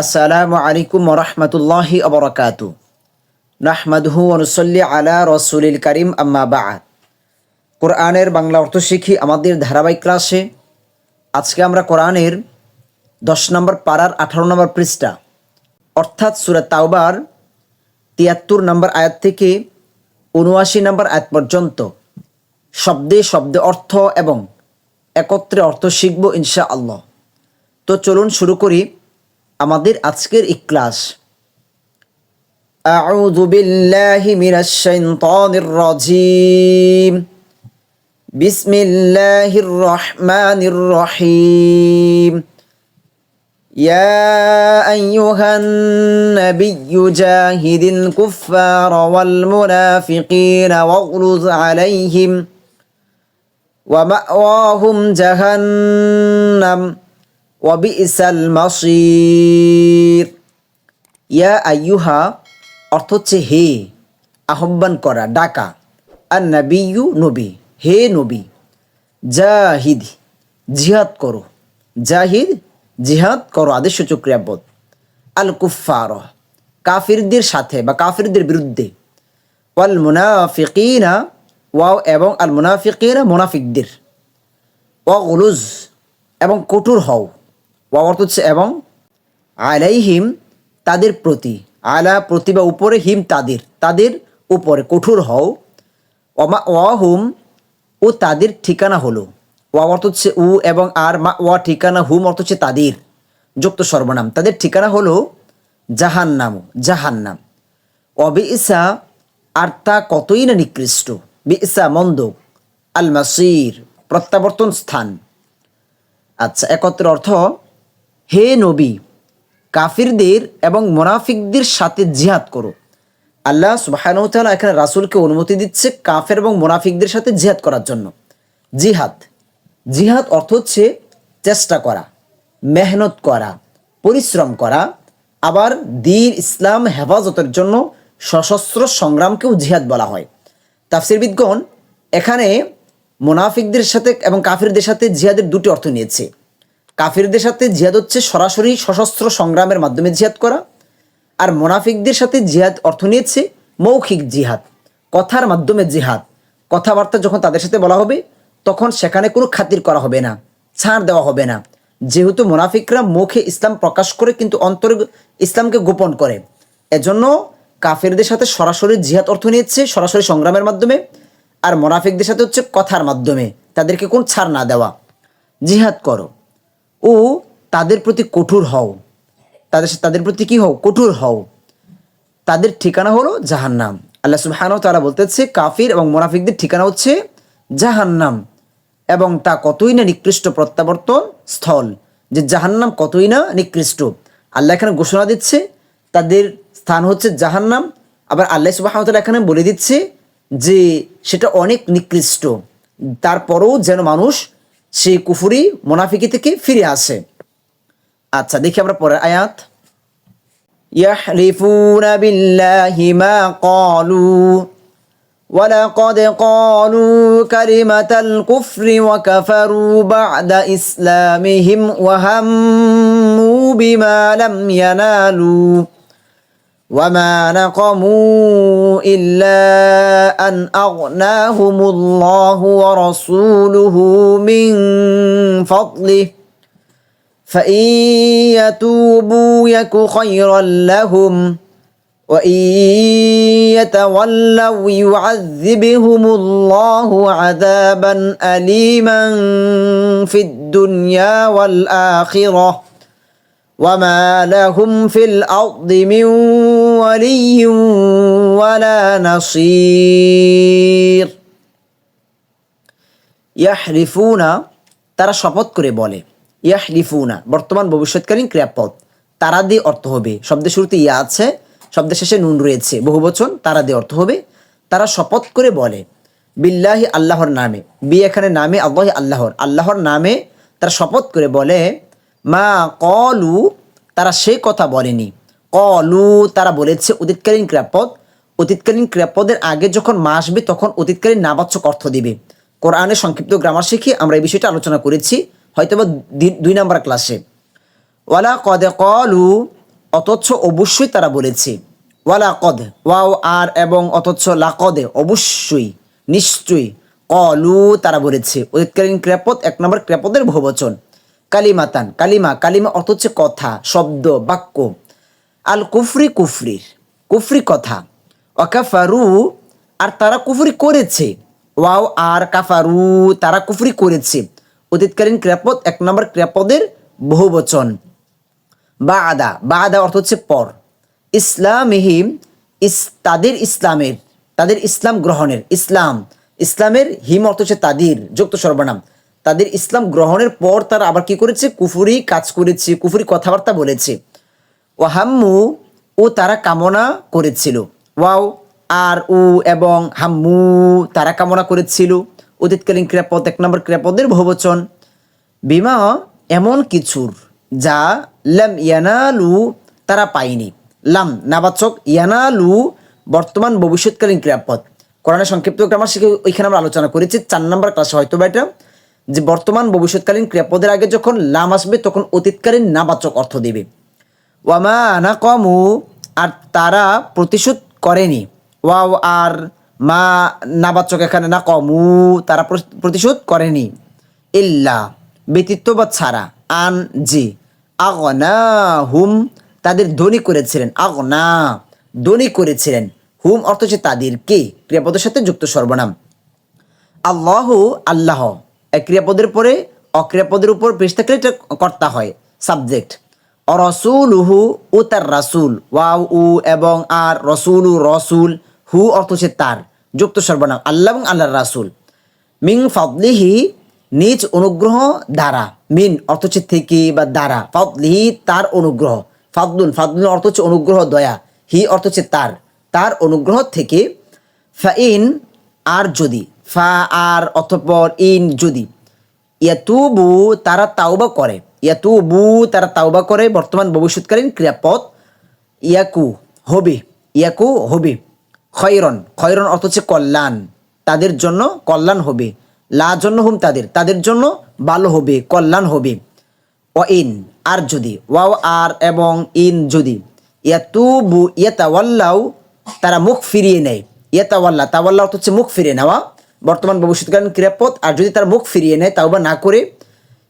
আসসালামু আলাইকুম রহমতুল্লাহি আবরকাতু নাহমাদহু অনুসল্লি আলা রসুলিল করিম, আম্মা বাদ। কোরআনের বাংলা অর্থ শিখি আমাদের ধারাবাহিক ক্লাসে। আজকে আমরা কোরআনের দশ নম্বর পাড়ার আঠারো নম্বর পৃষ্ঠা, অর্থাৎ সুরা তাওবার, তিয়াত্তর নম্বর আয়াত থেকে উনআশি নম্বর আয়াত পর্যন্ত শব্দে শব্দে অর্থ এবং একত্রে অর্থ শিখব ইনশা আল্লাহ তো চলুন শুরু করি। আমাদের আজকের এই ক্লাস أعوذ بالله من الشيطان الرجيم بسم الله الرحمن الرحيم يا أيها النبي جاهد الكفار والمنافقين واغلظ عليهم ومأواهم جهنم ওয়াবিসাল মাসির। ইয়া আইয়ুহা, অর্থ হচ্ছে হে, আহ্বান করা, ডাকা। আর ইউ নবী, হে নবী, জাহিদ, জিহাদ করো। জাহিদ, জিহাদ করো, আদেশ ক্রিয়াপদ। আল কুফার কাফিরদের সাথে বা কাফিরদের বিরুদ্ধে। ওয়াল মুনাফিকিনা ওয়াও এবং আল মুনাফিকিনা মুনাফিকদের। ওয়া গুলুজ এবং কঠোর হও। ওয়া অর্থ হচ্ছে এবং আলাইহিম তাদের প্রতি, আলা প্রতি বা উপরে, হিম তাদের তাদের উপরে, কঠোর হও। অমা ওয়াহুম, ও তাদের ঠিকানা হলো। ওয়া অর্থ হচ্ছে উ এবং আর, মা ওয়া ঠিকানা হুম অর্থ হচ্ছে তাদের, যুক্ত সর্বনাম। তাদের ঠিকানা হলো জাহান্নাম জাহান্নাম। অবে ইসা আর তা কতই না নিকৃষ্ট। বি ইসা মন্দ আল মাসির প্রত্যাবর্তন স্থান। আচ্ছা একত্র অর্থ হে নবী, কাফিরদের এবং মোনাফিকদের সাথে জিহাদ করো। আল্লাহ সুবাহানুতালা এখানে রাসুলকে অনুমতি দিচ্ছে কাফের এবং মোনাফিকদের সাথে জিহাদ করার জন্য। জিহাদ। জিহাদ অর্থ হচ্ছে চেষ্টা করা, মেহনত করা, পরিশ্রম করা, আবার দিন ইসলাম হেফাজতের জন্য সশস্ত্র সংগ্রামকেও জিহাদ বলা হয়। তাফসিরবিদগণ এখানে মোনাফিকদের সাথে এবং কাফিরদের সাথে জিহাদের দুটি অর্থ নিয়েছে। কাফিরদের সাথে জিহাদ হচ্ছে সরাসরি সশস্ত্র সংগ্রামের মাধ্যমে জিহাদ করা, আর মোনাফিকদের সাথে জিহাদ অর্থ নিয়েছে মৌখিক জিহাদ, কথার মাধ্যমে জিহাদ। কথাবার্তা যখন তাদের সাথে বলা হবে, তখন সেখানে কোনো খাতির করা হবে না, ছাড় দেওয়া হবে না। যেহেতু মোনাফিকরা মুখে ইসলাম প্রকাশ করে, কিন্তু অন্তরে ইসলামকে গোপন করে। এজন্য কাফেরদের সাথে সরাসরি জিহাদ অর্থ নিয়েছে সরাসরি সংগ্রামের মাধ্যমে, আর মোনাফিকদের সাথে হচ্ছে কথার মাধ্যমে। তাদেরকে কোন ছাড় না দেওয়া। জিহাদ করো। ও তাদের প্রতি কঠোর হও। তাদের তাদের প্রতি কি হও? কঠোর হও। তাদের ঠিকানা হলো জাহান্নাম। আল্লাহ সুবহানাহু তারা বলতেছে, কাফির এবং মোনাফিকদের ঠিকানা হচ্ছে জাহান্নাম। এবং তা কতই না নিকৃষ্ট প্রত্যাবর্তন স্থল, যে জাহান্নাম কতই না নিকৃষ্ট। আল্লাহ এখানে ঘোষণা দিচ্ছে, তাদের স্থান হচ্ছে জাহান্নাম। আবার আল্লাহ সুবাহ এখানে বলে দিচ্ছে যে, সেটা অনেক নিকৃষ্ট। তারপরেও যেন মানুষ সেই কুফুরি মোনাফিকি থেকে ফিরে আসে আচ্ছা দেখি আমরা পরের আয়াত يحلفون بالله ما قالوا ولقد قالوا كلمة الكفر وكفروا بعد إسلامهم وهموا بما لم ينالوا وما نقموا إلا أن أغناهم الله ورسوله من فضله فإن يتوبوا يك خيرا لهم وإن يتولوا يعذبهم الله عذابا أليما في الدنيا والآخرة وما لهم في الأرض من ولي ولا نصير ইয়াহরিফুনা তারা শপথ করে বলে ইয়াহরিফুনা বর্তমান ভবিষ্যৎকালীন ক্রিয়াপদ তারা দিয়ে অর্থ হবে শব্দের শুরুতে ইয়া আছে শব্দের শেষে নুন রয়েছে বহু বচন তারা দিয়ে অর্থ হবে তারা শপথ করে বলে বিল্লাহি আল্লাহর নামে বি এখানে নামে আল্লাহ আল্লাহর আল্লাহর নামে তারা শপথ করে বলে মা কলু, তারা সে কথা বলেনি। কলু, তারা বলেছে, অতীতকালীন ক্রিয়াপদ, অতীতকালীন ক্রিয়াপদের আগে যখন মা আসবে, তখন অতীতকালীন নাবাচক অর্থ দিবে। কোরআনে সংক্ষিপ্ত গ্রামার শিখে আমরা এই বিষয়টা আলোচনা করেছি, হয়তোবা দুই নম্বর ক্লাসে ওয়ালা কদে কলু, অথচ অবশ্যই তারা বলেছে। ওয়ালা কদ ওয়াও, আর, এবং অথচ লাকদে, অবশ্যই, নিশ্চয়ই। কলু, তারা বলেছে, অতীতকালীন ক্রিয়াপদ, এক নম্বর ক্রিয়াপদের বহুবচন। কালিমাতান, কালিমা কালিমা অর্থ হচ্ছে কথা, শব্দ, বাক্য। আল কুফরি কুফরির, কুফরি কথা। অকাফারু আর তারা কুফরি করেছে। ওয়াও, আর, কাফারু, তারা কুফরি করেছে। অতীতকালীন ক্রিয়াপদ, এক নম্বর ক্রিয়াপদের বহুবচন বা আদা বা আদা অর্থ হচ্ছে পর। ইসলামহিম ইস, তাদের ইসলামের, তাদের ইসলাম গ্রহণের, ইসলাম। ইসলামের হিম অর্থ হচ্ছে তাদের, যুক্ত সর্বনাম। তাদের ইসলাম গ্রহণের পর তারা আবার কি করেছে? কুফুরি কাজ করেছে, কুফুরি কথাবার্তা বলেছে। ওয়াহাম্মু, ও তারা কামনা করেছিল। ওয়াও, আর, উ এবং হাম্মু তারা কামনা করেছিল। অতীতকালীন ক্রিয়াপদ, এক নম্বর ক্রিয়াপদের বহুবচন। বিমা এমন কিছুর যা লাম ইয়ানালু তারা পায়নি। লাম, নাবাচক, ইয়ানালু বর্তমান ভবিষ্যৎকালীন ক্রিয়াপদ। কোরআনের সংক্ষিপ্ত গ্রামার শিখে ওইখানে আমরা আলোচনা করেছি। চার নম্বর ক্লাসে হয়তো বা এটা। যে বর্তমান ভবিষ্যৎকালীন ক্রিয়াপদের আগে যখন লাম আসবে, তখন অতীতকালীন নাবাচক অর্থ দেবে। ওয়ামা আনা কমু আর তারা প্রতিশোধ করেনি। ওয়াও আর মা নাবাচক এখানে না কমু তারা প্রতিশোধ করেনি। ইল্লা, ব্যতীত বা ছাড়া, আন জি আগনা হুম তাদের ধনী করেছিলেন। আগনা, ধনী করেছিলেন। হুম অর্থ হচ্ছে তাদেরকে, ক্রিয়াপদের সাথে যুক্ত সর্বনাম। আল্লাহ আল্লাহ। ক্রিয়াপদের পরে অক্রিয়াপদের উপর পেশ থাকলে এটা কর্তা হয় সাবজেক্ট রসুল হু ও তার রাসুল ওয়াও উ এবং আর, রসুল রসুল, হু অর্থ হচ্ছে তার, যুক্ত সর্বনাম, আল্লাহ এবং আল্লাহর রাসুল। মিং ফদলিহি, নিজ অনুগ্রহ দ্বারা, মিন অর্থ হচ্ছে থেকে বা দ্বারা, ফদলিহি তার অনুগ্রহ, ফাদলুন ফাদলুন অর্থ হচ্ছে অনুগ্রহ, দয়া, হি অর্থ হচ্ছে তার তার অনুগ্রহ থেকে ফাইন আর যদি ফা, আর, অতঃপর, ইন, যদি। ইয়াতুবু, তারা তাওবা করে। ইয়াতুবু, তারা তাওবা করে বর্তমান ভবিষ্যৎকালীন ক্রিয়াপদ ইয়াকু, হবে। ইয়াকু, হবে। খয়রন খয়রন অর্থ হচ্ছে কল্যাণ। তাদের জন্য কল্যাণ হবে। লা জন্য হুম তাদের। তাদের জন্য ভালো হবে, কল্যাণ হবে। ও ইন, আর যদি। ওয়াও, আর, এবং ইন, যদি। ইয়াতুবু, ইয়াতাওয়াল্লাউ, তারা মুখ ফিরিয়ে নেয়। ইয়াতাওয়াল্লা, তাওয়াল্লা অর্থ হচ্ছে মুখ ফিরিয়ে নেওয়া। বর্তমান ভবিষ্যৎকালীন ক্রিয়াপদ আর যদি তার মুখ ফিরিয়ে নেয়, তাও বা না করে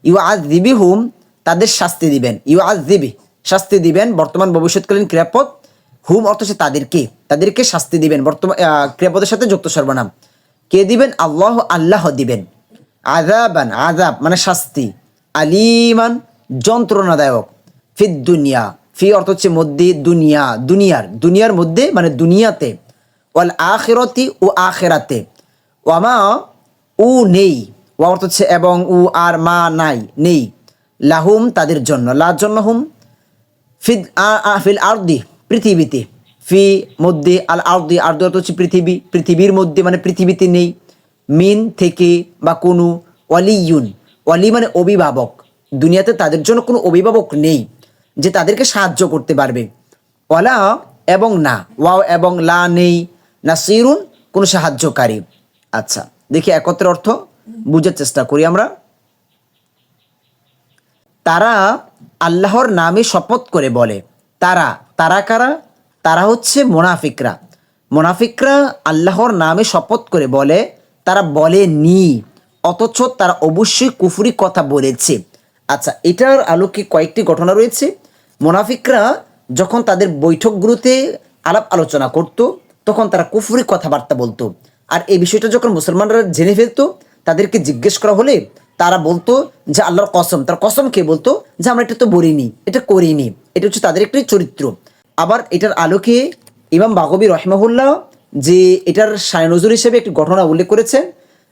ইউ আজ দিবি হুম তাদের শাস্তি দিবেন। ইউ আজ দিবি শাস্তি দিবেন বর্তমান ভবিষ্যৎকালীন ক্রিয়াপদ হুম অর্থ হচ্ছে তাদেরকে তাদেরকে শাস্তি দিবেন বর্তমান ক্রিয়াপদের সাথে যুক্ত সর্বনাম। কে দিবেন? আল্লাহ আল্লাহ দিবেন। আজাবান আজাব মানে শাস্তি। আলিমান, যন্ত্রণাদায়ক। ফিদ দুনিয়া, ফি অর্থ হচ্ছে মধ্যে দুনিয়া, দুনিয়ার। দুনিয়ার মধ্যে মানে দুনিয়াতে। ওয়াল আখেরতি ও আখেরাতে। ওয়ামা উ নেই। ওয়া অর্থ হচ্ছে এবং উ আর মা নাই, নেই। লাহুম তাদের জন্য। লার জন্য হুম? ফিদ ফিল আরদি, পৃথিবীতে। ফি মধ্যে আল আরদি আরদি অর্থ হচ্ছে পৃথিবী, পৃথিবীর মধ্যে মানে পৃথিবীতে নেই। মিন থেকে বা কোনো ওয়ালিউন অলি মানে অভিভাবক। দুনিয়াতে তাদের জন্য কোনো অভিভাবক নেই যে তাদেরকে সাহায্য করতে পারবে। ওয়ালা এবং না। ওয়াও এবং লা নেই। না সিরুন কোনো সাহায্যকারী। আচ্ছা দেখি একত্রের অর্থ বুঝার চেষ্টা করি আমরা। তারা আল্লাহর নামে শপথ করে বলে, তারা তারা কারা? তারা হচ্ছে মোনাফিকরা। মোনাফিকরা আল্লাহর নামে শপথ করে বলে, তারা বলেনি, অথচ তারা অবশ্যই কুফুরি কথা বলেছে। আচ্ছা এটার আলোকে কয়েকটি ঘটনা রয়েছে। মোনাফিকরা যখন তাদের বৈঠকগুলোতে আলাপ আলোচনা করত, তখন তারা কুফুরি কথাবার্তা বলতো। আর এই বিষয়টা যখন মুসলমানরা জেনে ফেলতো, তাদেরকে জিজ্ঞেস করা হলে তারা বলতো যে আল্লাহর কসম। তার কসম কে বলতো? যে আমরা এটা তো বলিনি, এটা করিনি। এটা হচ্ছে তাদের একটি চরিত্র। আবার এটার আলোকে ইমাম বাগবী রহমাহুল্লাহ যে এটার সায়নজুর হিসেবে একটি ঘটনা উল্লেখ করেছেন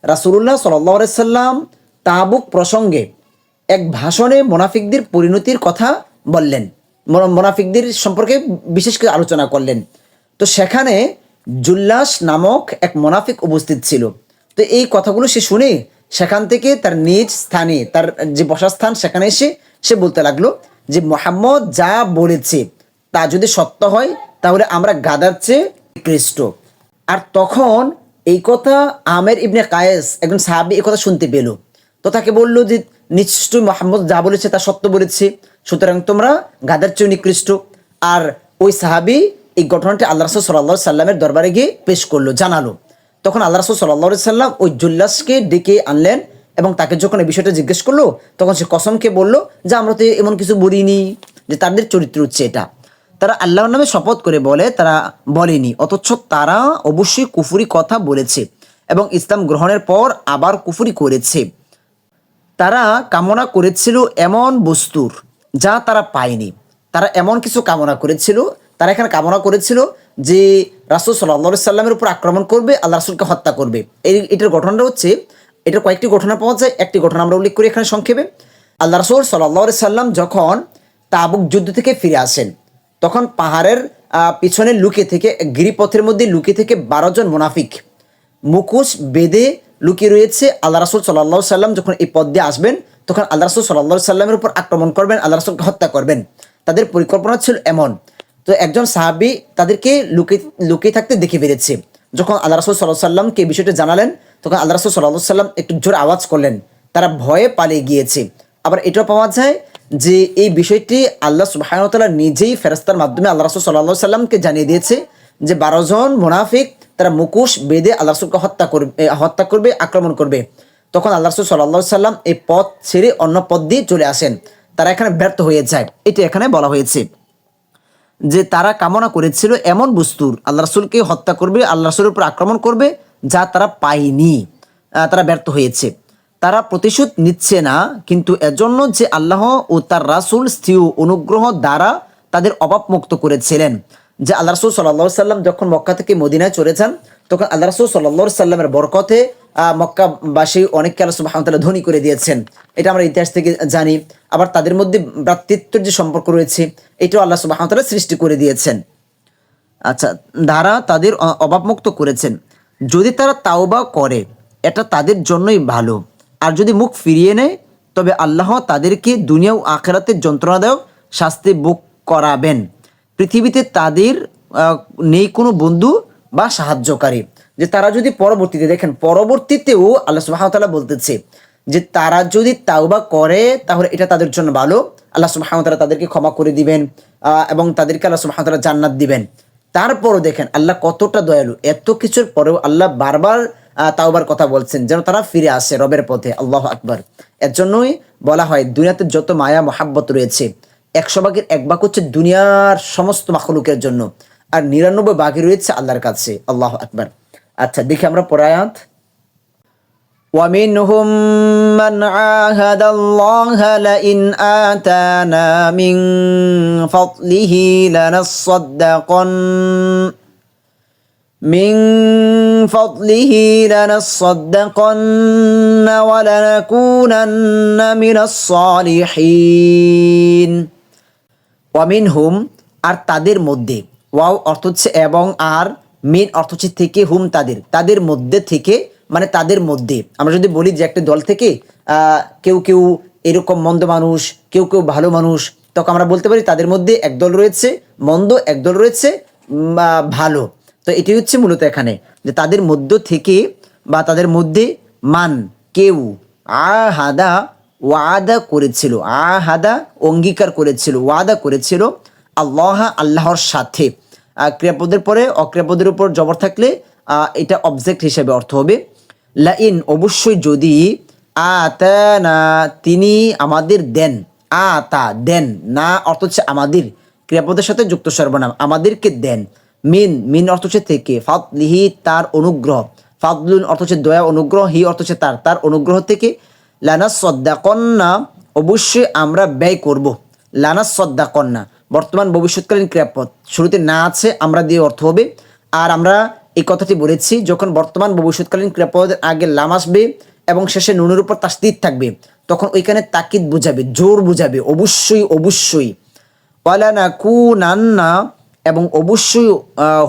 রাসুল্লাহ সাল্লাহ সাল্লাম তাবুক প্রসঙ্গে এক ভাষণে মোনাফিকদের পরিণতির কথা বললেন। মোনাফিকদের সম্পর্কে বিশেষ করে আলোচনা করলেন। তো সেখানে জুল্লাস নামক এক মোনাফিক উপস্থিত ছিল। তো এই কথাগুলো সে শুনে সেখান থেকে তার নিজ স্থানে, তার যে বসাস্থান, সেখানে এসে সে বলতে লাগল যে, মোহাম্মদ যা বলেছে, তা যদি সত্য হয়, তাহলে আমরা গাদার চেয়ে কৃষ্ট আর তখন এই কথা আমের ইবনে কায়েস একজন সাহাবি এই কথা শুনতে পেল। তো তাকে বলল যে, নিশ্চয়ই মোহাম্মদ যা বলেছে, তা সত্য বলেছে। সুতরাং তোমরা গাদার চেয়ে নিকৃষ্ট। আর ওই সাহাবি এই ঘটনাটি আল্লাহ রসুল সাল্লাহ সাল্লামের দরবারে গিয়ে পেশ করল, জানালো। তখন আল্লাহ রসুল সাল্লাহ সাল্লাম ওই জুল্লাসকে ডেকে আনলেন এবং তাকে যখন এই বিষয়টা জিজ্ঞেস করল, তখন সে কসমকে বলল যে, আমরা তো এমন কিছু বলিনি যে তাদের চরিত্র হচ্ছে এটা। তারা আল্লাহর নামে শপথ করে বলে, তারা বলেনি, অথচ তারা অবশ্যই কুফুরি কথা বলেছে এবং ইসলাম গ্রহণের পর আবার কুফুরি করেছে। তারা কামনা করেছিল এমন বস্তুর যা তারা পায়নি। তারা এমন কিছু কামনা করেছিল তারা এখানে কামনা করেছিল যে রাসুল সাল্লা সাল্লামের উপর আক্রমণ করবে, আল্লাহ রাসুলকে হত্যা করবে। এই এটার ঘটনাটা হচ্ছে, এটার কয়েকটি ঘটনা পাওয়া যায়, একটি ঘটনা আমরা উল্লেখ করি এখানে সংক্ষেপে। আল্লাহ রসুল সাল্লা সাল্লাম যখন তাবুক যুদ্ধ থেকে ফিরে আসেন, তখন পাহাড়ের পিছনে লুকে থেকে, গিরিপথের মধ্যে লুকে থেকে বারো জন মুনাফিক মুখোশ বেঁধে লুকিয়ে রয়েছে। আল্লাহ রাসুল সাল্লাহ সাল্লাম যখন এই পদ দিয়ে আসবেন, তখন আল্লাহ রাসুল সাল্লাহ সাল্লামের উপর আক্রমণ করবেন, আল্লাহ রাসুলকে হত্যা করবেন। তাদের পরিকল্পনা ছিল এমন তো একজন সাহাবি তাদেরকে লুকিয়ে লুকিয়ে থাকতে দেখে বেড়েছে যখন আল্লাহ রাসুল সাল্লাহ সাল্লামকে বিষয়টা জানালেন, তখন আল্লাহ রাসুল সাল্লাহ সাল্লাম একটু জোর আওয়াজ করলেন। তারা ভয়ে পালিয়ে গিয়েছে। আবার এটাও পাওয়া যায় যে এই বিষয়টি আল্লাহ সুবাহতাল্লাহ নিজেই ফেরস্তার মাধ্যমে আল্লাহ রাসুল সাল্লাহ সাল্লামকে জানিয়ে দিয়েছে যে বারো জন মুনাফিক তারা মুখোশ বেঁধে আল্লাহ রসুলকে হত্যা করবে হত্যা করবে, আক্রমণ করবে। তখন আল্লাহ রসুল সাল্লাহ সাল্লাম এই পথ ছেড়ে অন্য পথ দিয়ে চলে আসেন। তারা এখানে ব্যর্থ হয়ে যায়। এটা এখানে বলা হয়েছে। যে তারা কামনা করেছিল এমন বস্তুর। আল্লাহ রাসুলকে হত্যা করবে, আল্লাহ রাসুলের উপর আক্রমণ করবে, যা তারা পায়নি তারা ব্যর্থ হয়েছে। তারা প্রতিশোধ নিচ্ছে না, কিন্তু এজন্য যে আল্লাহ ও তার রাসুল স্ত্রীয় অনুগ্রহ দ্বারা তাদের অভাবমুক্ত করেছিলেন। যে আল্লাহ রসুল সাল্লা সাল্লাম যখন মক্কা থেকে মদিনায় চলে যান তখন আল্লাহ রসুল সাল্লা সাল্লামের বরকতে মক্কাবাসী অনেককে আল্লাহ সুবাহতাল্লাহ ধনী করে দিয়েছেন। এটা আমরা ইতিহাস থেকে জানি। আবার তাদের মধ্যে ভ্রাতৃত্বের যে সম্পর্ক রয়েছে, এটাও আল্লাহ সুবাহতাল্লাহ সৃষ্টি করে দিয়েছেন। আচ্ছা দ্বারা তাদের অভাবমুক্ত করেছেন। যদি তারা তাওবা করে, এটা তাদের জন্যই ভালো। আর যদি মুখ ফিরিয়ে নেয়, তবে আল্লাহ তাদেরকে দুনিয়া ও আখেরাতের যন্ত্রণাদায়ক শাস্তি বুক করাবেন। পৃথিবীতে তাদের নেই কোনো বন্ধু বা সাহায্যকারী। যে তারা যদি পরবর্তীতে দেখেন, পরবর্তীতেও আল্লাহ সুবাহতাল্লাহ বলতেছে যে তারা যদি তাওবা করে, তাহলে এটা তাদের জন্য ভালো। আল্লাহ সুবাহতাল্লাহ তাদেরকে ক্ষমা করে দিবেন এবং তাদেরকে আল্লাহ সুবাহতাল্লাহ জান্নাত দিবেন। তারপরও দেখেন, আল্লাহ কতটা দয়ালু। এত কিছুর পরেও আল্লাহ বারবার তাওবার কথা বলছেন, যেন তারা ফিরে আসে রবের পথে। আল্লাহ আকবর। এর জন্যই বলা হয়, দুনিয়াতে যত মায়া, মহাব্বত রয়েছে, একশো ভাগের এক ভাগ হচ্ছে দুনিয়ার সমস্ত মাখলুকের জন্য। আর নিরানব্বই ভাগই রয়েছে আল্লাহর কাছে আল্লাহ আকবর আচ্ছা দেখি আমরা পরায়াত ومنهم من عاهد الله لئن آتانا من فضله لنصدقن من فضله لنصدقن ولنكونن من الصالحين ওয়ামিনহুম আর তাদের মধ্যে ওয়াও অর্থ হচ্ছে এবং আর, মিন অর্থ হচ্ছে থেকে, হুম তাদের তাদের মধ্যে থেকে মানে তাদের মধ্যে। আমরা যদি বলি যে একটা দল থেকে কেউ কেউ এরকম মন্দ মানুষ, কেউ কেউ ভালো মানুষ, তখন আমরা বলতে পারি তাদের মধ্যে একদল রয়েছে, মন্দ একদল রয়েছে ভালো। তো এটি হচ্ছে মূলত এখানে, যে তাদের মধ্য থেকে বা তাদের মধ্যে মান, কেউ, আহাদা ওয়াদা করেছিল, আহাদা অঙ্গীকার করেছিল, ওয়াদা করেছিল আল্লাহ আল্লাহর সাথে। ক্রিয়াপদের পরে অক্রিয়াপদের উপর জবর থাকলে এটা অবজেক্ট হিসেবে অর্থ হবে। লাইন, অবশ্যই যদি আতানা, তিনি আমাদের দেন। আতা, দেন, না, অর্থ হচ্ছে আমাদের। ক্রিয়াপদের সাথে যুক্ত সর্বনাম, আমাদেরকে দেন। মিন মিন অর্থ হচ্ছে থেকে। ফাদলিহি, তার অনুগ্রহ। ফাদলুন অর্থ হচ্ছে দয়া, অনুগ্রহ। হি অর্থ হচ্ছে তার তার অনুগ্রহ থেকে। লানা সদ্দাকন্যা অবশ্যই আমরা ব্যয় করব। লানা সদ্দাকন্যা বর্তমান ভবিষ্যৎকালীন ক্রিয়াপদ শুরুতে না আছে, আমরা দিয়ে অর্থ হবে। আর আমরা এই কথাটি বলেছি, যখন বর্তমান ভবিষ্যৎকালীন ক্রিয়াপদের আগে লাম আসবে এবং শেষে নুনের উপর তাস্তিদ থাকবে, তখন ওইখানে তাকিদ বুঝাবে, জোর বুঝাবে, অবশ্যই অবশ্যই। ওয়ালানা কু নান্না এবং অবশ্যই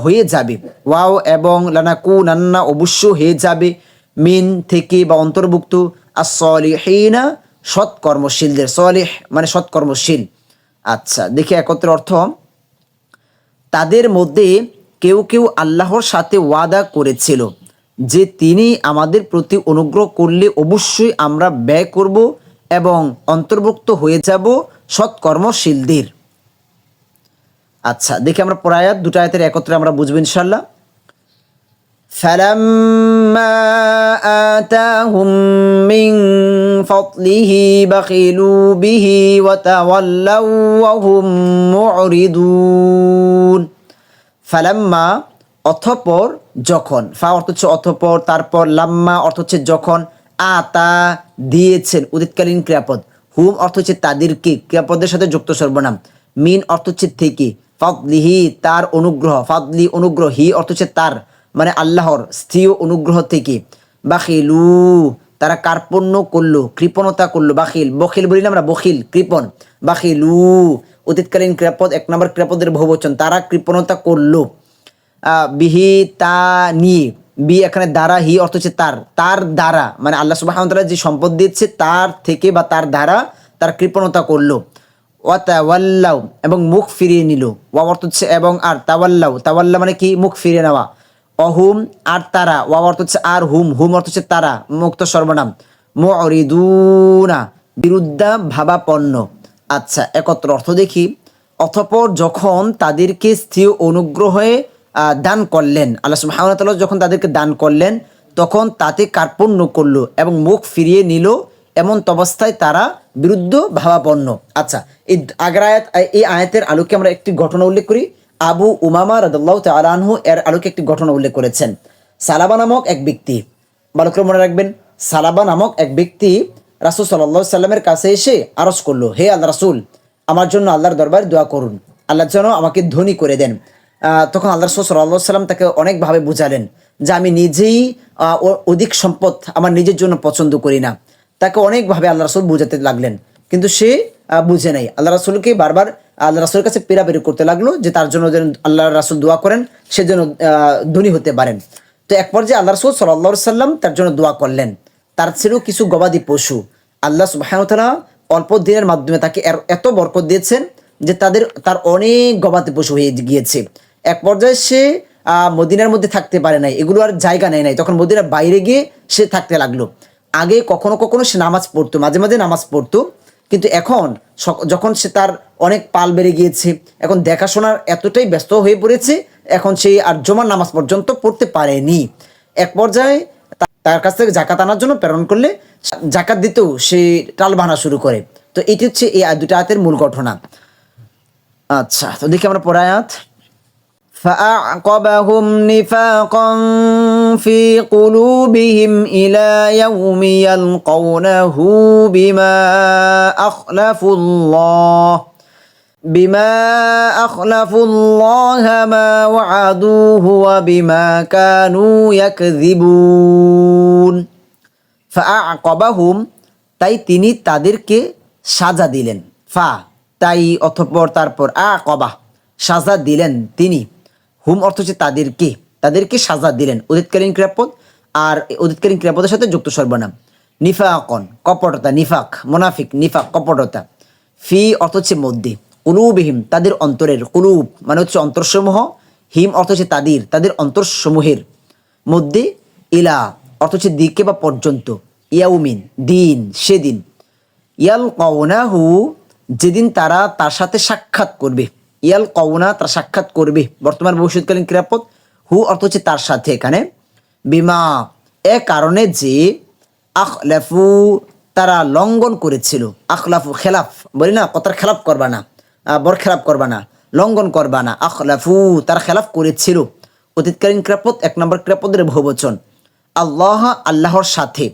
হয়ে যাবে। ওয়াও এবং লানা কু নান্না অবশ্যই হয়ে যাবে। মিন থেকে বা অন্তর্ভুক্ত আর সলিহিনা সৎকর্মশীলদের সলিহ মানে সৎকর্মশীল আচ্ছা দেখি একত্র অর্থ। তাদের মধ্যে কেউ কেউ আল্লাহর সাথে ওয়াদা করেছিল যে তিনি আমাদের প্রতি অনুগ্রহ করলে অবশ্যই আমরা ব্যয় করব এবং অন্তর্ভুক্ত হয়ে যাব সৎকর্মশীলদের। আচ্ছা দেখি আমরা প্রায় দুটা আয়াতের একত্রে আমরা বুঝব ইনশাল্লাহ فلما آتاهم من فضله بخلوا به وتولوا وهم معرضون ফালাম্মা অথপর যখন ফা অর্থ হচ্ছে অথপর তারপর লাম্মা অর্থ হচ্ছে যখন আতা দিয়েছেন উদিতকালীন ক্রিয়াপদ হুম অর্থ হচ্ছে তাদেরকে ক্রিয়াপদের সাথে যুক্ত সর্বনাম মিন অর্থ হচ্ছে থেকে ফাদলিহি তার অনুগ্রহ ফাদলি অনুগ্রহ হি অর্থ হচ্ছে তার মানে আল্লাহর স্থির অনুগ্রহ থেকে। বাখিলু, তারা কার্পণ্য করল, কৃপণতা করল, বাখিল। বখিল বলি না আমরা, বখিল, কৃপণ। বাখিলু, অতীতকালীন ক্রিয়াপদ, এক নম্বর ক্রিয়াপদের বহুবচন, তারা কৃপণতা করল। বিহি তা নিয়ে বি এখানে দ্বারা, হি অর্থ হচ্ছে তার তার দ্বারা। মানে আল্লাহ সুবাহ যে সম্পদ দিচ্ছে তার থেকে বা তার দ্বারা তার কৃপণতা করল। ওয়াতাওয়াল্লাও এবং মুখ ফিরিয়ে নিল। ওয়া অর্থ হচ্ছে, এবং আর তাওয়াল্লাও তাওয়াল্লা মানে কি? মুখ ফিরিয়ে নেওয়া। অহুম আর তারা ওয়া অর্থ হচ্ছে আর হুম হুম অর্থ হচ্ছে তারা, মুক্ত সর্বনাম। মুরিদুনা, বিরুদ্ধা ভাবাপন্ন। আচ্ছা একত্র অর্থ দেখি। অতঃপর যখন তাদেরকে স্থির অনুগ্রহে দান করলেন, আল্লাহ ওয়া যখন তাদেরকে দান করলেন, তখন তাতে কার্পণ্য করল এবং মুখ ফিরিয়ে নিল, এমন অবস্থায় তারা বিরুদ্ধ ভাবাপন্ন। আচ্ছা এই আগের আয়াত, এই আয়াতের আলোকে আমরা একটি ঘটনা উল্লেখ করি। আবু উমামা রাদুল্লাহ তালানহু এর আলোকে একটি ঘটনা উল্লেখ করেছেন। সালাবা নামক এক ব্যক্তি। ভালো মনে রাখবেন, সালাবা নামক এক ব্যক্তি রাসুল সাল্লাহ সাল্লামের কাছে এসে আরজ করল, হে আল্লাহ রাসুল, আমার জন্য আল্লাহর দরবার দোয়া করুন। আল্লাহ যেন আমাকে ধনী করে দেন। তখন আল্লাহ রসুল সাল্লাহ সাল্লাম তাকে অনেকভাবে বুঝালেন যে আমি নিজেই অধিক সম্পদ আমার নিজের জন্য পছন্দ করি না। তাকে অনেকভাবে আল্লাহ রাসুল বুঝাতে লাগলেন। কিন্তু সে বুঝে নাই। আল্লাহ রাসুলকে বারবার আল্লাহ রাসুলের কাছে পেরাপেরি করতে লাগল যে তার জন্য যেন আল্লাহ রাসুল দোয়া করেন, সে যেন ধনী হতে পারেন। তো এক পর্যায়ে আল্লাহ রসুল সাল্লাহ সাল্লাম তার জন্য দোয়া করলেন। তার ছিল কিছু গবাদি পশু। আল্লাহ সুবাহতলা অল্প দিনের মাধ্যমে তাকে এত বরকত দিয়েছেন যে তাদের, তার অনেক গবাদি পশু হয়ে গিয়েছে। এক পর্যায়ে সে মদিনার মধ্যে থাকতে পারে নাই। এগুলো আর জায়গা নেয় নাই। তখন মদিনার বাইরে গিয়ে সে থাকতে লাগল। আগে কখনো কখনো সে নামাজ পড়তো, মাঝে মাঝে নামাজ পড়তো। কিন্তু এখন সক- যখন সে তার অনেক পাল বেড়ে গিয়েছে এখন দেখাশোনার এতটাই ব্যস্ত হয়ে পড়েছে এখন সে আর জমার নামাজ পর্যন্ত পড়তে পারেনি এক পর্যায়ে তা- তার কাছ থেকে জাকাত আনার জন্য প্রেরণ করলে জাকাত দিতেও সে টাল বানা শুরু করে তো এটি হচ্ছে এই আয়- দুটো আয়াতের মূল ঘটনা আচ্ছা তো দেখি আমরা পরে আয়াত فأعقبهم نفاقا في قلوبهم إلى يوم يلقونه بما أخلفوا الله بما أخلفوا الله ما وعدوه وبما كانوا يكذبون ফাআকবাহুম তাই তিনি তাদেরকে সাজা দিলেন ফা তাই অথপর তারপর আ কবা সাজা দিলেন তিনি হুম অর্থ হচ্ছে তাদেরকে তাদেরকে সাজা দিলেন অতীতকালীন ক্রিয়াপদ আর অতীতকালীন ক্রিয়াপদের সাথে যুক্ত সর্বনাম। নিফাকন, কপটতা, নিফাক, মোনাফিক, নিফাক, কপটতা। ফি অর্থ হচ্ছে মধ্যে। কুলুবহিম, তাদের অন্তরের কুলুব মানে হচ্ছে অন্তরসমূহ। হিম অর্থ হচ্ছে তাদের তাদের অন্তরসমূহের। মধ্যে ইলা অর্থ হচ্ছে দিকে বা পর্যন্ত। ইয়াউমিন, দিন, সেদিন। ইয়াল কওনাহু যেদিন তারা তার সাথে সাক্ষাৎ করবে। ইয়াল কওনা তারা সাক্ষাৎ করবে বর্তমান ভবিষ্যৎকালীন ক্রিয়াপদ হু অর্থ হচ্ছে তার সাথে এখানে। বিমা, এ কারণে যে আখলাফু তারা লঙ্ঘন করেছিল। আখলাফু খেলাফ, বলি না, কথার খেলাফ করবা না বর খেলাফ করবা না, লঙ্ঘন করবা না, আখলাফু তারা খেলাফ করেছিল। অতীতকালীন ক্রিয়াপদ, এক নম্বর ক্রিয়াপদের বহুবচন। আল্লাহ আল্লাহর সাথে।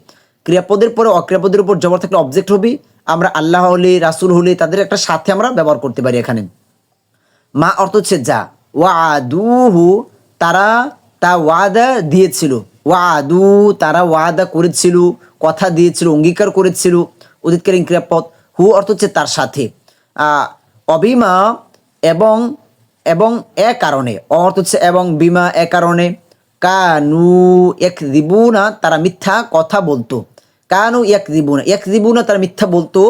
ক্রিয়াপদের পরে অক্রিয়াপদের উপর জবর থাকলে অবজেক্ট হবি। আমরা আল্লাহ হলে, রাসুল হলি, তাদের একটা সাথে আমরা ব্যবহার করতে পারি এখানে। মা অর্থ হচ্ছে যা। ওয়াদুহু তারা তা ওয়াদা দিয়েছিল। ওয়াদু, তারা ওয়াদা করেছিল, কথা দিয়েছিল, অঙ্গীকার করেছিল। অতীতকালীন ক্রিয়াপদ হু অর্থ হচ্ছে তার সাথে। অবিমা এবং এবং এ কারণে অর্থ হচ্ছে এবং বিমা এ কারণে। কানু এক দিবুনা তারা মিথ্যা কথা বলতো। কানু এক দিবুনা এক দিবুনা তারা মিথ্যা বলতো।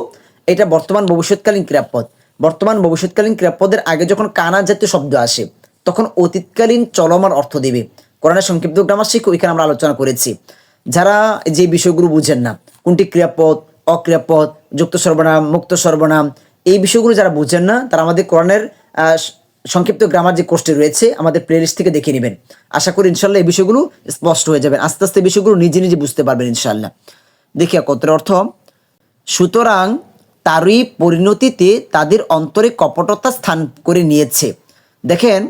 এটা বর্তমান ভবিষ্যৎকালীন ক্রিয়াপদ বর্তমান ভবিষ্যৎকালীন ক্রিয়াপদের আগে যখন কানা জাতীয় শব্দ আসে তখন অতীতকালীন চলমান অর্থ দেবে। কোরআনের সংক্ষিপ্ত গ্রামার শিখ ওইখানে আমরা আলোচনা করেছি। যারা যে বিষয়গুলো বুঝেন না, কোনটি ক্রিয়াপদ, অক্রিয়াপদ, যুক্ত সর্বনাম, মুক্ত সর্বনাম, এই বিষয়গুলো যারা বুঝেন না, তারা আমাদের কোরআনের সংক্ষিপ্ত গ্রামার যে কোর্সটি রয়েছে, আমাদের প্লেলিস্ট থেকে দেখে নেবেন। আশা করি ইনশাল্লাহ এই বিষয়গুলো স্পষ্ট হয়ে যাবেন আস্তে আস্তে বিষয়গুলো নিজে নিজে বুঝতে পারবেন ইনশাল্লাহ। দেখি কতের অর্থ? সুতরাং তারই পরিণতিতে তাদের অন্তরে কপটতা স্থান করে নিয়েছে। দেখেন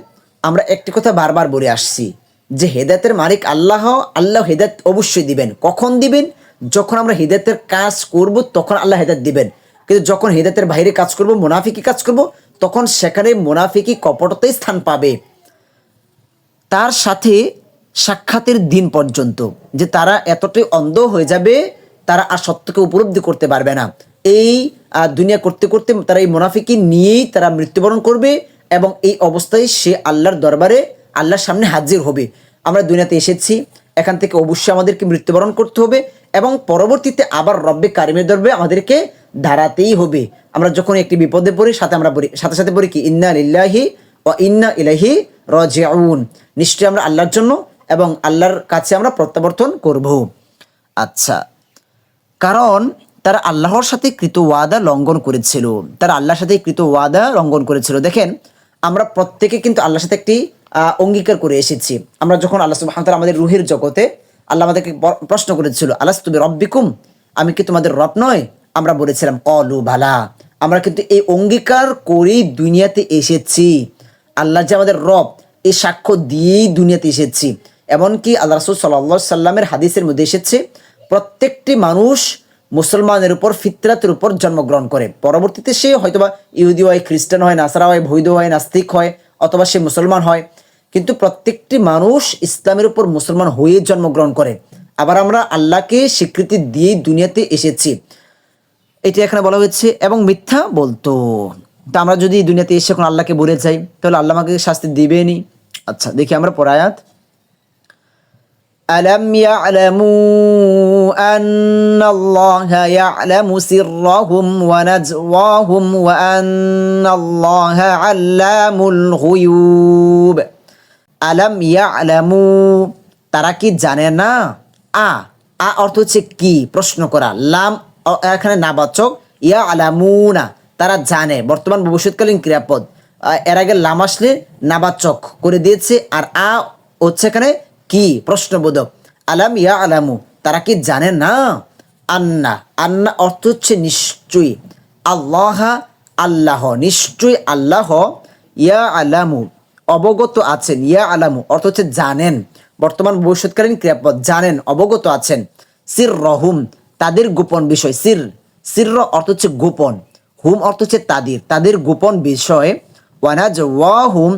আমরা একটি কথা বারবার বলে আসছি যে হেদায়তের মালিক আল্লাহ আল্লাহ হেদায়ত অবশ্যই দিবেন। কখন দিবেন? যখন আমরা হেদায়তের কাজ করব, তখন আল্লাহ হেদায়ত দিবেন। কিন্তু যখন হেদায়তের বাইরে কাজ করব, মোনাফিকি কাজ করব, তখন সেখানে মোনাফিকি কপটতাই স্থান পাবে। তার সাথে সাক্ষাতের দিন পর্যন্ত, যে তারা এতটাই অন্ধ হয়ে যাবে, তারা আর সত্যকে উপলব্ধি করতে পারবে না। এই দুনিয়া করতে করতে তারা এই মোনাফিকি নিয়েই তারা মৃত্যুবরণ করবে এবং এই অবস্থায় সে আল্লাহর দরবারে আল্লাহর সামনে হাজির হবে। আমরা দুনিয়াতে এসেছি, এখান থেকে অবশ্যই আমাদেরকে মৃত্যুবরণ করতে হবে এবং পরবর্তীতে আবার রব্বে কারিমের দরবে আমাদেরকে দাঁড়াতেই হবে। আমরা যখন একটি বিপদে পড়ি, সাথে আমরা পড়ি, সাথে সাথে পড়ি কি? ইন্না লিল্লাহি ও ইন্না ইলাহি রাজিউন। নিশ্চয়ই আমরা আল্লাহর জন্য এবং আল্লাহর কাছে আমরা প্রত্যাবর্তন করব। আচ্ছা কারণ তারা আল্লাহর সাথে কৃত ওয়াদা লঙ্ঘন করেছিল। তারা আল্লাহর সাথে কৃত ওয়াদা লঙ্ঘন করেছিল। দেখেন আমরা প্রত্যেকে কিন্তু আল্লাহর সাথে একটি অঙ্গীকার করে এসেছি। আমরা যখন আল্লাহ তাআলা আমাদের রুহের জগতে আল্লাহ আমাদেরকে প্রশ্ন করেছিল আল্লাহ তুমি রব্বিকুম আমি কি তোমাদের রব নয় আমরা বলেছিলাম অলু ভালা আমরা কিন্তু এই অঙ্গীকার করেই দুনিয়াতে এসেছি। আল্লাহ যে আমাদের রব, এই সাক্ষ্য দিয়েই দুনিয়াতে এসেছি। এমনকি আল্লাহ রসুল সাল্লা সাল্লামের হাদিসের মধ্যে এসেছে, প্রত্যেকটি মানুষ মুসলমানের উপর, ফিতরাতের উপর জন্মগ্রহণ করে। পরবর্তীতে সে হয়তোবা ইহুদি হয়, খ্রিস্টান হয়, নাসারা হয় বৈধ হয়, নাস্তিক হয়, অথবা সে মুসলমান হয়। কিন্তু প্রত্যেকটি মানুষ ইসলামের উপর মুসলমান হয়ে জন্মগ্রহণ করে। আবার আমরা আল্লাহকে স্বীকৃতি দিয়েই দুনিয়াতে এসেছি। এটি এখানে বলা হয়েছে, এবং মিথ্যা বলতো। তা আমরা যদি দুনিয়াতে এসে এখন আল্লাহকে বলে যাই, তাহলে আল্লাহ আমাকে শাস্তি দিবেনি আচ্ছা দেখি আমরা পরায়াত ألم يعلموا أن الله يعلم سرهم ونجواهم وأن الله علام الغيوب আলাম ইয়ালামু তারা কি জানে না আ আ অর্থ হচ্ছে কি প্রশ্ন করা লাম অ- এখানে নাবাচক ইয়া আলামুনা তারা জানে বর্তমান ভবিষ্যৎকালীন ক্রিয়াপদ আহ, এর আগে লাম আসলে নাবাচক করে দিয়েছে আর আ হচ্ছে এখানে কি প্রশ্নবোধক? আলাম ইয়া আলামু তারা কি জানে না? আন্না আন্না অর্থ হচ্ছে নিশ্চয়ই। আল্লাহ আল্লাহ, নিশ্চয়ই আল্লাহ ইয়া আলামু অবগত আছেন। ইয়া আলামু অর্থ হচ্ছে জানেন। বর্তমান ভবিষ্যৎকালীন ক্রিয়াপদ, জানেন, অবগত আছেন। সির রহুম তাদের গোপন বিষয়। সির সির অর্থ হচ্ছে গোপন। হুম অর্থ হচ্ছে তাদের তাদের গোপন বিষয়। ওয়ানাজ ওয়া হুম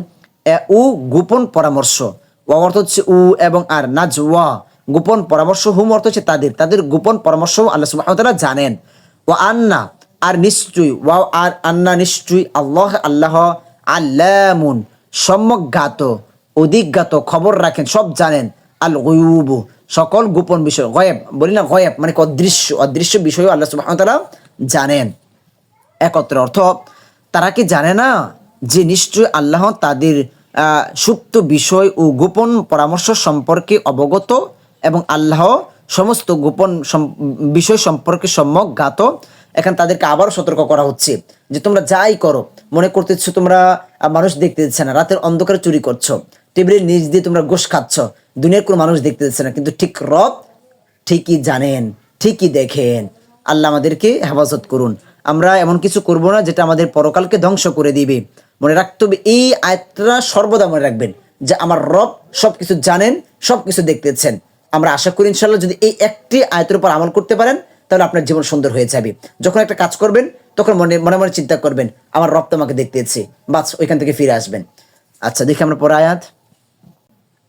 এ উ গোপন পরামর্শ। ওয়া অর্থ হচ্ছে উ এবং আর নাজ ওয়া গোপন পরামর্শ, হুম অর্থ হচ্ছে তাদের। তাদের গোপন পরামর্শ আল্লাহ তাআলা জানেন। ও আন্না, আর নিশ্চয়ই ওয়া আর আন্না নিশ্চয়ই আল্লাহ আল্লাহ আল্লামুন সম্যক জ্ঞাত অধিজ্ঞাত খবর রাখেন, সব জানেন। আল গয়ুবু, সকল গোপন বিষয়, গয়েব, বলি না গয়েব মানে অদৃশ্য অদৃশ্য বিষয় আল্লাহ তাআলা জানেন। একত্র অর্থ, তারা কি জানে না যে নিশ্চয় আল্লাহ তাদের সুপ্ত বিষয় ও গোপন পরামর্শ সম্পর্কে অবগত এবং আল্লাহ সমস্ত গোপন বিষয় সম্পর্কে সম্যক জ্ঞাত। এখন তাদেরকে আবারও সতর্ক করা হচ্ছে যে তোমরা যাই করো, মনে করতেছো তোমরা মানুষ দেখতে দিচ্ছে না, রাতের অন্ধকারে চুরি করছ, টেবিলের নিচ দিয়ে তোমরা গোশ খাচ্ছ, দুনিয়ার কোনো মানুষ দেখতে দিচ্ছে না, কিন্তু ঠিক রব ঠিকই জানেন, ঠিকই দেখেন। আল্লাহ আমাদেরকে হেফাজত করুন। আমরা এমন কিছু করব না যেটা আমাদের পরকালকে ধ্বংস করে দিবে। মনে রাখতে হবে এই আয়াতটা সর্বদা মনে রাখবেন যে আমার রব সব কিছু জানেন সব কিছু দেখতেছেন আমরা আশা করি ইনশাল্লাহ যদি এই একটি আয়তের উপর আমল করতে পারেন তাহলে আপনার জীবন সুন্দর হয়ে যাবে যখন একটা কাজ করবেন তখন মনে মনে মনে চিন্তা করবেন আমার রব তো আমাকে দেখতেছে বাস ওইখান থেকে ফিরে আসবেন আচ্ছা দেখি আমরা পরে আয়াত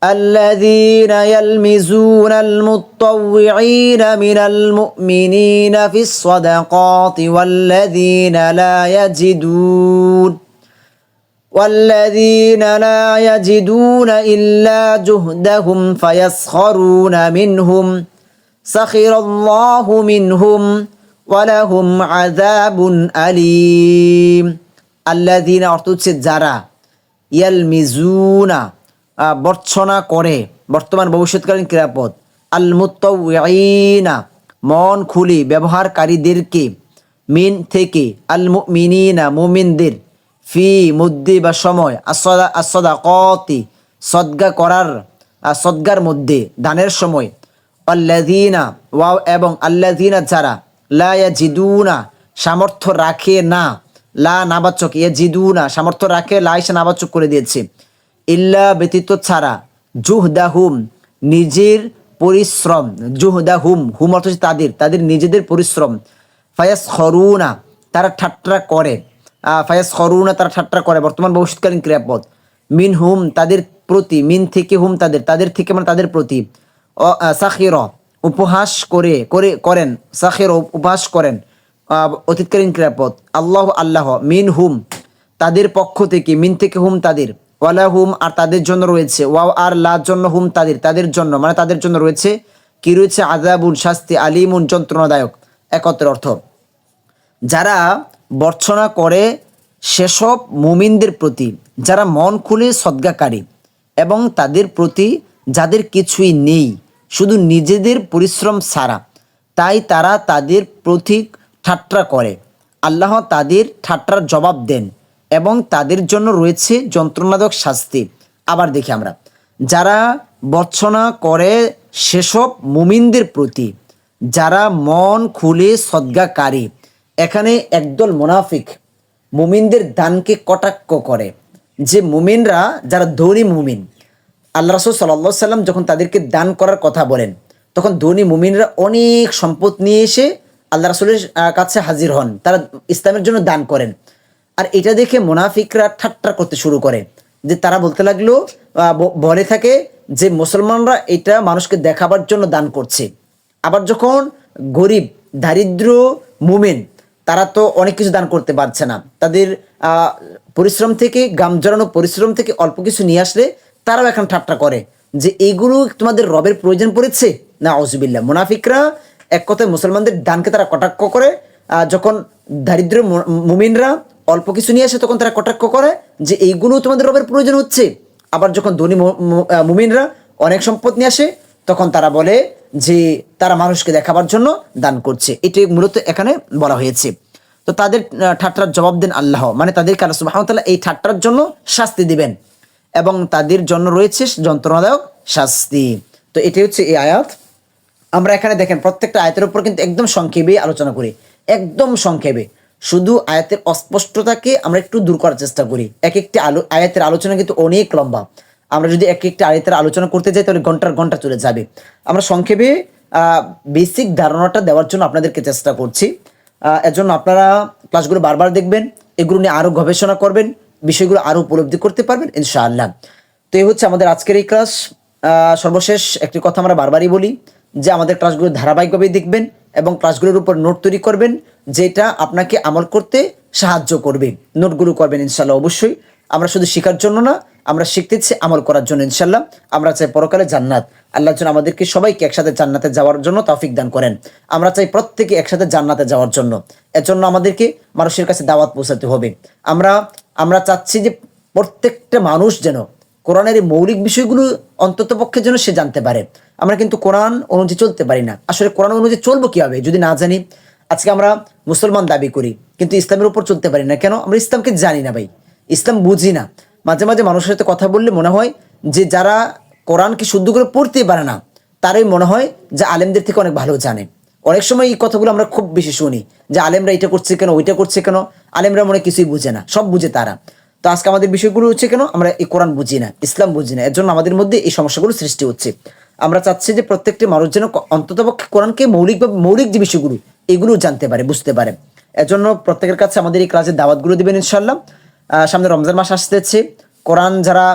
الذين يلمزون المطوعين من المؤمنين في الصدقات والذين لا يجدون والذين لا يجدون إلا جهدهم فيسخرون منهم سخر الله منهم ولهم عذاب أليم الذين أرتدت যারা ইয়ালমিজুনা আহ, বর্ষনা করে বর্তমান ভবিষ্যৎকালীন ক্রিয়াপদ আল মুত্তাউইনা মন খুলি ব্যবহারকারীদেরকে মিন থেকে আল মুমিনিনা মুমিনদের ফি মধ্যে বা সময় আসদা আসদা কতি সদ্গা করার সদ্গার মধ্যে, দানের সময়। আল্লাদিনা ওয়াও এবং আল্লাদিনা যারা, লা জিদুনা সামর্থ্য রাখে না, লা নাবাচক ইয়ে জিদুনা সামর্থ্য রাখে, লা এসে নাবাচক করে দিয়েছে। ইল্লা ব্যতীত ছাড়া, জুহদাহুম, নিজের পরিশ্রম, জুহদাহুম, হুম অর্থ তাদের তাদের নিজেদের পরিশ্রম। ফায়াস খরুনা তারা ঠাট্টা করে। ফায়াস খরুনা তারা ঠাট্টা করে। বর্তমান ভবিষ্যৎকালীন ক্রিয়াপদ মিন হুম, তাদের প্রতি, মিন থেকে হুম তাদের তাদের থেকে মানে তাদের প্রতি সাখির, উপহাস করে করে, করেন, সাখির উপহাস করেন অতীতকালীন ক্রিয়াপদ আল্লাহ আল্লাহ, মিন হুম, তাদের পক্ষ থেকে, মিন থেকে হুম তাদের। ওয়ালা হুম, আর তাদের জন্য রয়েছে। ওয়াও, আর লার জন্য হুম তাদের তাদের জন্য মানে তাদের জন্য রয়েছে, কি রয়েছে? আজাবুন শাস্তি, আলিমুন, যন্ত্রণাদায়ক একত্র অর্থ। যারা বর্ষনা করে সেসব মুমিনদের প্রতি, যারা মন খুলে সদ্গাকারী এবং তাদের প্রতি যাদের কিছুই নেই, শুধু নিজেদের পরিশ্রম ছাড়া, তাই তারা তাদের প্রতি ঠাট্টা করে। আল্লাহ তাদের ঠাট্টার জবাব দেন এবং তাদের জন্য রয়েছে যন্ত্রণাদায়ক শাস্তি। আবার দেখি আমরা, যারা বর্ষনা করে সেসব মুমিনদের প্রতি, যারা মন খুলে সদ্গাকারী এখানে একদল মুনাফিক মুমিনদের দানকে কটাক্ষ করে। যে মুমিনরা, যারা ধনী মুমিন, আল্লাহ রসুল সাল্লা সাল্লাম যখন তাদেরকে দান করার কথা বলেন, তখন ধনী মুমিনরা অনেক সম্পদ নিয়ে এসে আল্লাহ রসুলের কাছে হাজির হন। তারা ইসলামের জন্য দান করেন। আর এটা দেখে মুনাফিকরা ঠাট্টা করতে শুরু করে। যে তারা বলতে লাগল বলে থাকে যে মুসলমানরা এটা মানুষকে দেখাবার জন্য দান করছে। আবার যখন গরিব, দারিদ্র মুমেন তারা তো অনেক কিছু দান করতে পারছে না। তাদের পরিশ্রম থেকে গাম জড়ানো পরিশ্রম থেকে অল্প কিছু নিয়ে আসলে তারাও এখন ঠাট্টা করে যে এইগুলো তোমাদের রবের প্রয়োজন পড়েছে। না অজুবিল্লা মুনাফিকরা এক কথায় মুসলমানদের দানকে তারা কটাক্ষ করে যখন দারিদ্র মুমিনরা অল্প কিছু নিয়ে আসে তখন তারা কটাক্ষ করে যে এইগুলো তোমাদের রবের প্রয়োজন হচ্ছে। আবার যখন ধনী মুমিনরা অনেক সম্পদ নিয়ে আসে, তখন তারা বলে যে তারা মানুষকে দেখাবার জন্য দান করছে। এটি মূলত এখানে বলা হয়েছে। তো তাদের ঠাট্টার জবাব দেন আল্লাহ। মানে তাদেরকে আল্লাহ সুবাহতাল্লাহ এই ঠাট্টার জন্য শাস্তি দিবেন। এবং তাদের জন্য রয়েছে যন্ত্রণাদায়ক শাস্তি। তো এটি হচ্ছে এই আয়াত। আমরা এখানে দেখেন, প্রত্যেকটা আয়াতের উপর কিন্তু একদম সংক্ষেপে আলোচনা করি। একদম সংক্ষেপে। শুধু আয়াতের অস্পষ্টতাকে আমরা একটু দূর করার চেষ্টা করি। এক একটি আলো, আয়াতের আলোচনা কিন্তু অনেক লম্বা। আমরা যদি এক একটি আয়াতের আলোচনা করতে যাই তাহলে ঘণ্টার ঘণ্টা চলে যাবে। আমরা সংক্ষেপে বেসিক ধারণাটা দেওয়ার জন্য আপনাদেরকে চেষ্টা করছি। আহ, এর জন্য আপনারা ক্লাসগুলো বারবার দেখবেন এগুলো নিয়ে আরও গবেষণা করবেন বিষয়গুলো আরও উপলব্ধি করতে পারবেন ইনশাআল্লাহ। তো এই হচ্ছে আমাদের আজকের এই ক্লাস সর্বশেষ একটি কথা আমরা বারবারই বলি যে আমাদের ক্লাসগুলো ধারাবাহিকভাবে দেখবেন এবং ক্লাসগুলোর উপর নোট তৈরি করবেন যেটা আপনাকে আমল করতে সাহায্য করবে। নোটগুলো করবেন ইনশাল্লাহ অবশ্যই। আমরা শুধু শেখার জন্য না, আমরা শিখতেছি আমল করার জন্য ইনশাল্লাহ আমরা চাই পরকালে জান্নাত। আল্লাহ যেন আমাদেরকে সবাইকে একসাথে জান্নাতে যাওয়ার জন্য তৌফিক দান করেন। আমরা চাই প্রত্যেকে একসাথে জান্নাতে যাওয়ার জন্য। এর জন্য আমাদেরকে মানুষের কাছে দাওয়াত পৌঁছাতে হবে। আমরা আমরা চাচ্ছি যে প্রত্যেকটা মানুষ যেন কোরআনের এই মৌলিক বিষয়গুলো অন্তত পক্ষে যেন সে জানতে পারে। আমরা কিন্তু কোরআন অনুযায়ী চলতে পারি না। আসলে কোরআন অনুযায়ী চলবো কীভাবে, যদি না জানি? আজকে আমরা মুসলমান দাবি করি, কিন্তু ইসলামের উপর চলতে পারি না। কেন? আমরা ইসলামকে জানি না ভাই। ইসলাম বুঝি না। মাঝে মাঝে মানুষের সাথে কথা বললে মনে হয় যে যারা কোরআনকে শুদ্ধ করে পড়তে পারে না, তারাই মনে হয় যে আলেমদের থেকে অনেক ভালো জানে। অনেক সময় এই কথাগুলো আমরা খুব বেশি শুনি যে আলেমরা এটা করছে কেন, ওইটা করছে কেন, আলেমরা মনে কিছুই বুঝে না, সব বুঝে তারা। তো আজকে আমাদের বিষয়গুলো হচ্ছে কেন, আমরা এই কোরআন বুঝি না, ইসলাম বুঝি না, এর জন্য আমাদের মধ্যে এই সমস্যাগুলো সৃষ্টি হচ্ছে। আমরা চাচ্ছি যে প্রত্যেকটি মানুষ যেন অন্তত পক্ষে কোরআনকে মৌলিকভাবে, মৌলিক যে বিষয়গুলো, এগুলো জানতে পারে, বুঝতে পারে। এজন্য প্রত্যেকের কাছে আমাদের এই ক্লাসের দাওয়াতগুলো দেবেন ইনশাল্লাহ সামনে রমজান মাস আসতেছে। কোরআন যারা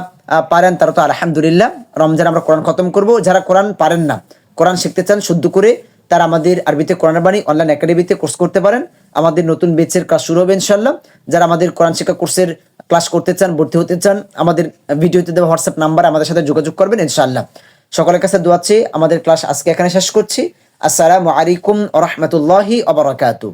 পারেন তারা তো আলহামদুলিল্লাহ রমজান আমরা কোরআন খতম করব। যারা কোরআন পারেন না, কোরআন শিখতে চান শুদ্ধ করে, তারা আমাদের আরবিতে কোরআন বাণী অনলাইন একাডেমিতে কোর্স করতে পারেন। আমাদের নতুন বেচের ক্লাস শুরু হবে ইনশাল্লাহ যারা আমাদের কোরআন শিক্ষা কোর্সের ক্লাস করতে চান, ভর্তি হতে চান, আমাদের ভিডিওতে দেওয়া হোয়াটসঅ্যাপ নাম্বার আমাদের সাথে যোগাযোগ করবেন ইনশাল্লাহ সকলের কাছে দোয়াচ্ছি আমাদের ক্লাস আজকে এখানে শেষ করছি। আসসালামু আলাইকুম রহমতুল্লাহি আবরাকাতু